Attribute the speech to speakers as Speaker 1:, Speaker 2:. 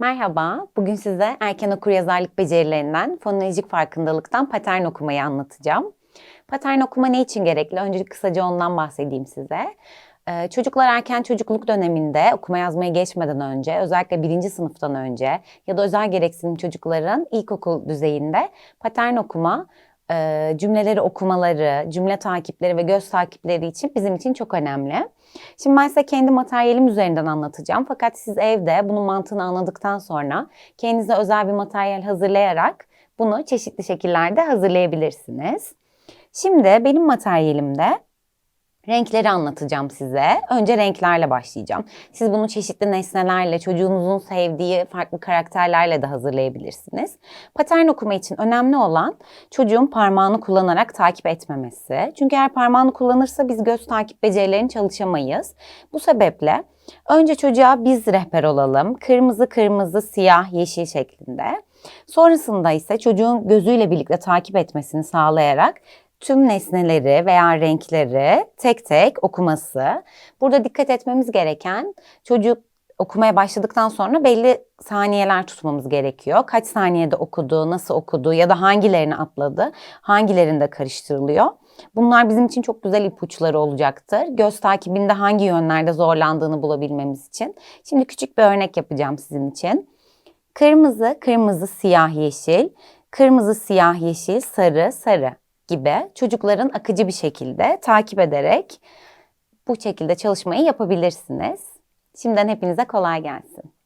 Speaker 1: Merhaba, bugün size erken okuryazarlık becerilerinden, fonolojik farkındalıktan patern okumayı anlatacağım. Patern okuma ne için gerekli? Önce kısaca ondan bahsedeyim size. Ee, çocuklar erken çocukluk döneminde okuma yazmaya geçmeden önce, özellikle birinci sınıftan önce ya da özel gereksinim çocukların ilkokul düzeyinde patern okuma, e, cümleleri okumaları, cümle takipleri ve göz takipleri için bizim için çok önemli. Şimdi ben size kendi materyalim üzerinden anlatacağım. Fakat siz evde bunun mantığını anladıktan sonra kendinize özel bir materyal hazırlayarak bunu çeşitli şekillerde hazırlayabilirsiniz. Şimdi benim materyalimde renkleri anlatacağım size. Önce renklerle başlayacağım. Siz bunu çeşitli nesnelerle, çocuğunuzun sevdiği farklı karakterlerle de hazırlayabilirsiniz. Patern okuma için önemli olan çocuğun parmağını kullanarak takip etmemesi. Çünkü eğer parmağını kullanırsa biz göz takip becerilerini çalışamayız. Bu sebeple önce çocuğa biz rehber olalım. Kırmızı, kırmızı, siyah, yeşil şeklinde. Sonrasında ise çocuğun gözüyle birlikte takip etmesini sağlayarak tüm nesneleri veya renkleri tek tek okuması. Burada dikkat etmemiz gereken çocuk okumaya başladıktan sonra belli saniyeler tutmamız gerekiyor. Kaç saniyede okudu, nasıl okudu ya da hangilerini atladı, hangilerinde karıştırılıyor. Bunlar bizim için çok güzel ipuçları olacaktır. Göz takibinde hangi yönlerde zorlandığını bulabilmemiz için. Şimdi küçük bir örnek yapacağım sizin için. Kırmızı, kırmızı, siyah, yeşil, kırmızı, siyah, yeşil, sarı, sarı gibi çocukların akıcı bir şekilde takip ederek bu şekilde çalışmayı yapabilirsiniz. Şimdiden hepinize kolay gelsin.